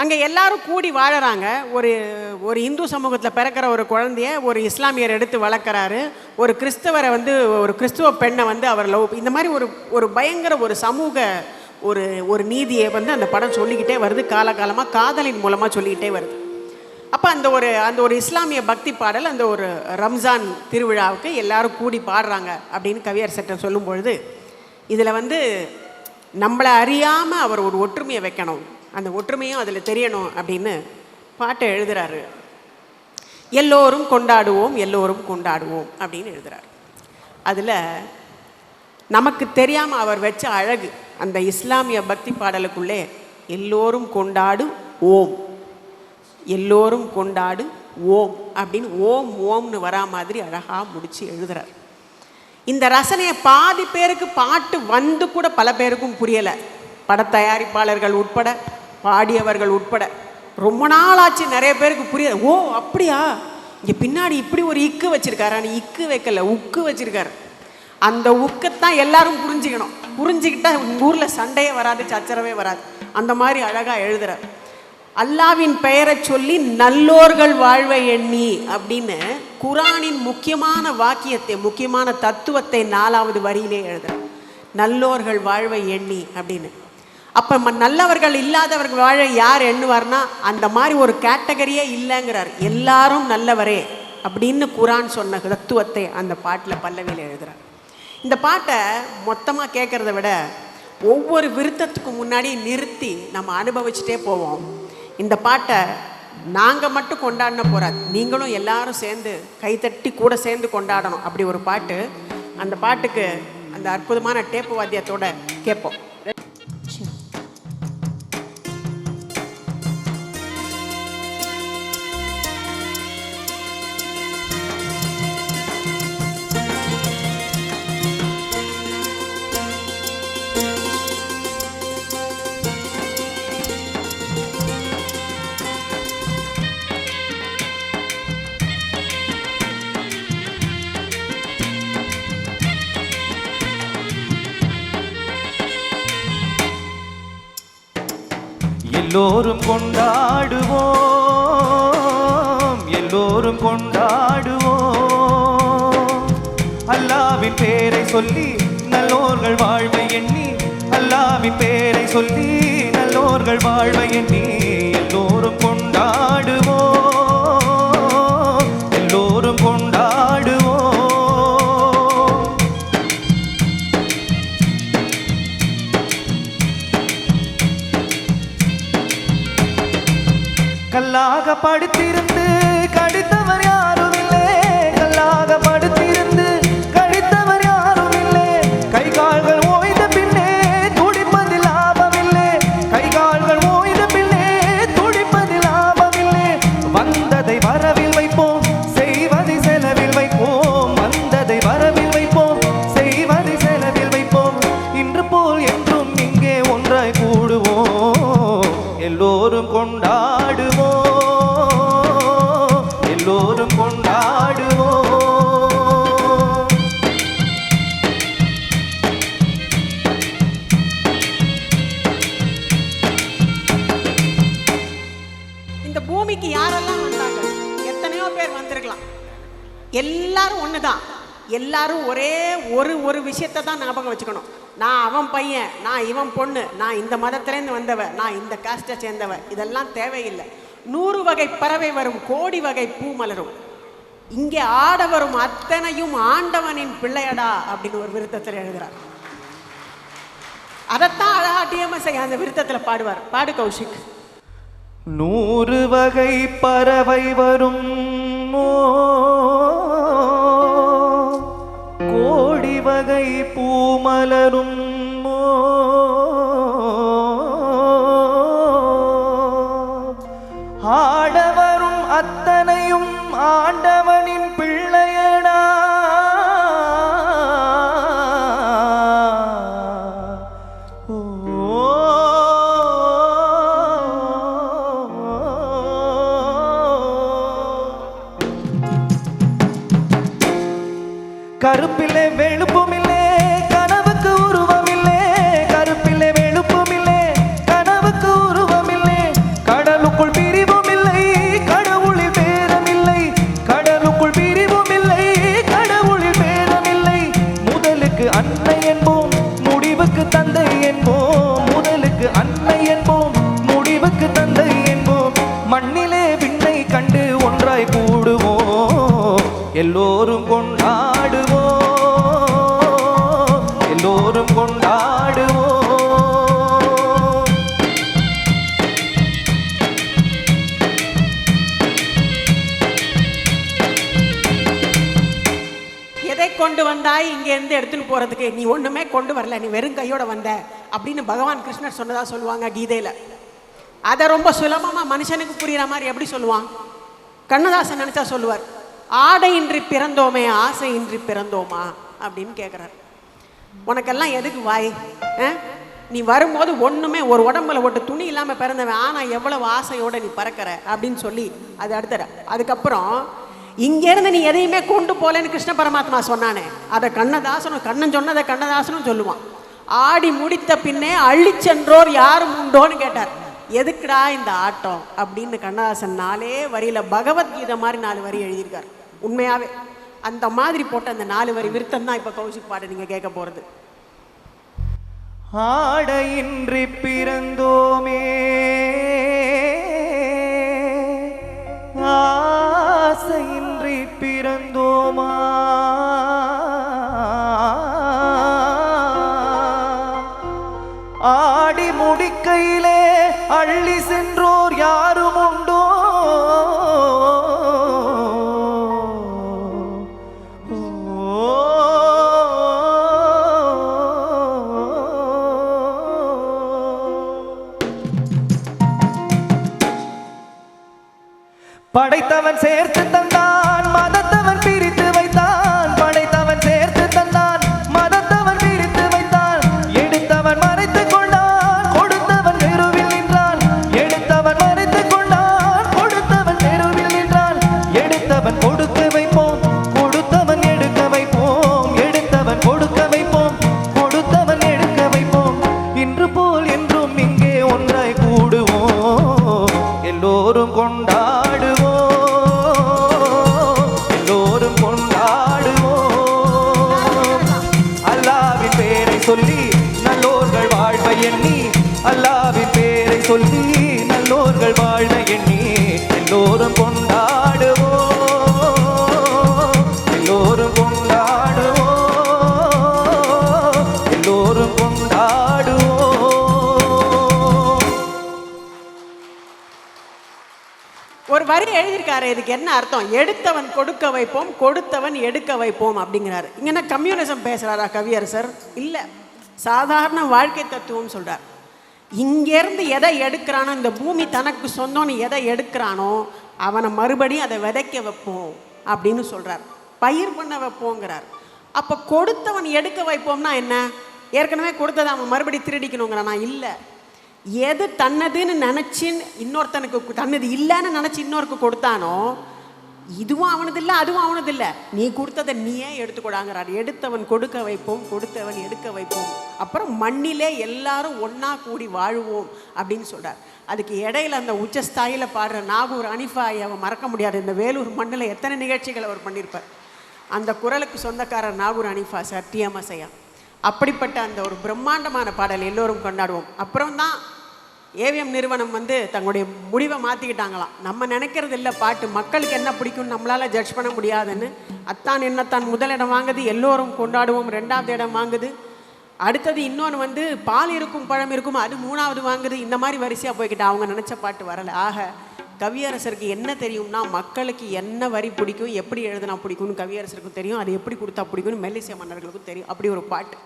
அங்கே எல்லாரும் கூடி வாழறாங்க. ஒரு ஒரு இந்து சமூகத்தில் பிறக்கிற ஒரு குழந்தைய ஒரு இஸ்லாமியர் எடுத்து வளர்க்குறாரு. ஒரு கிறிஸ்தவரை வந்து ஒரு கிறிஸ்துவ பெண்ணை வந்து அவர் லவ் இந்த மாதிரி ஒரு ஒரு பயங்கர ஒரு சமூக ஒரு ஒரு நீதியை வந்து அந்த படம் சொல்லிக்கிட்டே வருது. காலகாலமாக காதலின் மூலமாக சொல்லிக்கிட்டே வருது. அப்போ அந்த ஒரு அந்த ஒரு இஸ்லாமிய பக்தி பாடல் அந்த ஒரு ரம்ஜான் திருவிழாவுக்கு எல்லாரும் கூடி பாடுறாங்க அப்படின்னு கவியர் சட்டம் சொல்லும் பொழுது இதில் வந்து நம்மளை அறியாமல் அவர் ஒரு ஒற்றுமையை வைக்கணும். அந்த ஒற்றுமையும் அதில் தெரியணும் அப்படின்னு பாட்டை எழுதுறாரு. எல்லோரும் கொண்டாடுவோம் எல்லோரும் கொண்டாடுவோம் அப்படின்னு எழுதுறாரு. அதில் நமக்கு தெரியாமல் அவர் வச்ச அழகு அந்த இஸ்லாமிய பக்தி பாடலுக்குள்ளே எல்லோரும் கொண்டாடு ஓம் எல்லோரும் கொண்டாடு ஓம் அப்படின்னு ஓம் ஓம்னு வரா மாதிரி அழகாக முடித்து எழுதுறார். இந்த ரசனையை பாதி பேருக்கு பாட்டு வந்து கூட பல பேருக்கும் புரியலை. பட தயாரிப்பாளர்கள் உட்பட பாடியவர்கள் உட்பட. ரொம்ப நாள் ஆச்சு நிறைய பேருக்கு புரியாது ஓ அப்படியா? இங்கே பின்னாடி இப்படி ஒரு இக்கு வச்சுருக்காரு. ஆனால் இக்கு வைக்கல உக்கு வச்சிருக்காரு. அந்த உக்கத்தான் எல்லாரும் புரிஞ்சுக்கணும். புரிஞ்சுக்கிட்டா ஊரில் சண்டையே வராது சச்சரவே வராது. அந்த மாதிரி அழகாக எழுதுகிறார் அல்லாவின் பெயரை சொல்லி நல்லோர்கள் வாழ்வை எண்ணி அப்படின்னு குரானின் முக்கியமான வாக்கியத்தை முக்கியமான தத்துவத்தை நாலாவது வரியிலே எழுதுகிறார் நல்லோர்கள் வாழ்வை எண்ணி அப்படின்னு. அப்போ நல்லவர்கள் இல்லாதவர்கள் வாழ யார் எண்ணுவார்னா அந்த மாதிரி ஒரு கேட்டகரியே இல்லைங்கிறார். எல்லாரும் நல்லவரே அப்படின்னு குரான் சொன்ன தத்துவத்தை அந்த பாட்டில் பல்லவியில் எழுதுகிறார் இந்த பாட்டை மொத்தமாக கேட்குறத விட ஒவ்வொரு விருத்தத்துக்கு முன்னாடி நிறுத்தி நம்ம அனுபவிச்சுட்டே போவோம். இந்த பாட்டை நாங்கள் மட்டும் கொண்டாடின போறாது. நீங்களும் எல்லாரும் சேர்ந்து கைத்தட்டி கூட சேர்ந்து கொண்டாடணும். அப்படி ஒரு பாட்டு. அந்த பாட்டுக்கு அந்த அற்புதமான டேப்பு வாத்தியத்தோடு கேட்போம். எல்லோரும் கொண்டாடுவோம். எல்லோரும் கொண்டாடுவோம். அல்லாவின் பேரை சொல்லி நல்லோர்கள் வாழ்வை எண்ணி அல்லாவின் பேரை சொல்லி நல்லோர்கள் வாழ்வை எண்ணி எல்லோரும் கொண்டாடுவோம். கல்லாக படுத்திருந்த எல்லாரும் ஒன்று தான் எல்லாரும் ஒரே ஒரு ஒரு விஷயத்தை தான் ஞாபகம் வச்சுக்கணும். நான் அவன் பையன் நான் இவன் பொண்ணு நான் இந்த மதத்துலேருந்து வந்தவ நான் இந்த காஸ்ட்டை சேர்ந்தவ இதெல்லாம் தேவையில்லை. நூறு வகை பறவை வரும் கோடி வகை பூ மலரும். இங்கே ஆட வரும் அத்தனையும் ஆண்டவனின் பிள்ளையடா அப்படின்னு ஒரு விருத்தத்தில் எழுதுகிறார் அதைத்தான் அழகா டிஎம்எஸ்ஐ அந்த விருத்தத்தில் பாடுவார். பாடு கௌஷிக். நூறு வகை பறவை வரும் ஓ, பூமலரும் எல்லோரும் கொண்டாடுவோ எல்லோரும் கொண்டாடுவோ எதை கொண்டு வந்தாய்? இங்கேருந்து எடுத்துட்டு போறதுக்கு. நீ ஒண்ணுமே கொண்டு வரல. நீ வெறும் கையோட வந்த அப்படின்னு பகவான் கிருஷ்ணர் சொன்னதா சொல்லுவாங்க கீதையில. அதை ரொம்ப சுலபமாக மனுஷனுக்கு புரிகிற மாதிரி எப்படி சொல்லுவான்? கண்ணதாசன் நினச்சா சொல்லுவார். ஆடையின்றி பிறந்தோமே ஆசையின்றி பிறந்தோமா? அப்படின்னு கேட்குறாரு உனக்கெல்லாம் எதுக்கு வாய்? ஆ? நீ வரும்போது ஒன்றுமே ஒரு உடம்புல ஒட்டு துணி இல்லாமல் பிறந்தவன் ஆனால் எவ்வளவு ஆசையோடு நீ பறக்கிற? அப்படின்னு சொல்லி அது அடுத்தர அதுக்கப்புறம் இங்கேருந்து நீ எதையுமே கொண்டு போகலன்னு கிருஷ்ண பரமாத்மா சொன்னானே. அதை கண்ணதாசனும் கண்ணன் சொன்னதை கண்ணதாசனும் சொல்லுவான். ஆடி முடித்த பின்னே அள்ளி சென்றோர் யாரும் உண்டோன்னு கேட்டார். எதுக்குடா இந்த ஆட்டம்? அப்படின்னு கண்ணதாசன் நாலே வரியில் பகவத்கீதை மாதிரி நாலு வரி எழுதியிருக்கார். உண்மையாவே அந்த மாதிரி போட்ட அந்த நாலு வரி விருத்தம் தான் இப்போ கௌசிக் பாட்டு நீங்க கேட்க போறது. ஆடையின்றி பிறந்தோமே rescatando. சொல்லி நல்லோர்கள் வாழ்வை எண்ணி அல்லாவின் பேரை சொல்லி நல்லோர்கள் வாழ்வை வரி எழுதியிருக்காரு. இதுக்கு என்ன அர்த்தம்? எடுத்தவன் கொடுக்க வைப்போம் கொடுத்தவன் எடுக்க வைப்போம் அப்படிங்கிறாரு. இங்க கம்யூனிசம் பேசுகிறாரா கவியரசர்? இல்லை. சாதாரண வாழ்க்கை தத்துவம் சொல்கிறார் இங்கேருந்து எதை எடுக்கிறானோ இந்த பூமி தனக்கு சொந்தம்னு எதை எடுக்கிறானோ அவனை மறுபடியும் அதை விதைக்க வைப்போம் அப்படின்னு சொல்கிறார் பயிர் பண்ண வைப்போங்கிறார். அப்போ கொடுத்தவன் எடுக்க வைப்போம்னா என்ன? ஏற்கனவே கொடுத்ததை அவன் மறுபடியும் திருடிக்கணுங்கிறானா? இல்லை. எது தன்னதுன்னு நினச்சி இன்னொருத்தனுக்கு தன்னது இல்லைன்னு நினச்சி இன்னொருக்கு கொடுத்தானோ இதுவும் அவனது இல்லை அதுவும் அவனது இல்லை நீ கொடுத்ததை நீயே எடுத்துக்கூடாங்கிறார். எடுத்தவன் கொடுக்க வைப்போம் கொடுத்தவன் எடுக்க வைப்போம். அப்புறம் மண்ணிலே எல்லாரும் ஒன்றா கூடி வாழ்வோம் அப்படின்னு சொல்கிறார் அதுக்கு இடையில அந்த உச்சஸ்தாயில் பாடுற நாகூர் அனிஃபா அவன் மறக்க முடியாது. இந்த வேலூர் மண்ணில் எத்தனை நிகழ்ச்சிகள் அவர் பண்ணியிருப்பார் அந்த குரலுக்கு சொந்தக்காரர் நாகூர் அனிஃபா சார் டிஎம்எஸ்ஐயா அப்படிப்பட்ட அந்த ஒரு பிரம்மாண்டமான பாடல் எல்லோரும் கொண்டாடுவோம். அப்புறம் தான் ஏவிஎம் நிறுவனம் வந்து தங்களுடைய முடிவை மாற்றிக்கிட்டாங்களாம் நம்ம நினைக்கிறது இல்லை பாட்டு. மக்களுக்கு என்ன பிடிக்கும்னு நம்மளால் ஜட்ஜ் பண்ண முடியாதுன்னு அத்தான் என்னத்தான் முதலிடம் வாங்குது எல்லோரும் கொண்டாடுவோம் ரெண்டாவது இடம் வாங்குது. அடுத்தது இன்னொன்று வந்து பால் இருக்கும் பழம் இருக்கும் அது மூணாவது வாங்குது. இந்த மாதிரி வரிசையாக போய்கிட்டு அவங்க நினச்ச பாட்டு வரலை. ஆக கவியரசருக்கு என்ன தெரியும்னா மக்களுக்கு என்ன வரி பிடிக்கும் எப்படி எழுதினா பிடிக்கும்னு கவியரசருக்கும் தெரியும். அது எப்படி கொடுத்தா பிடிக்கும்னு மெல்லிசை மன்னர்களுக்கும் தெரியும். அப்படி ஒரு பாட்டு.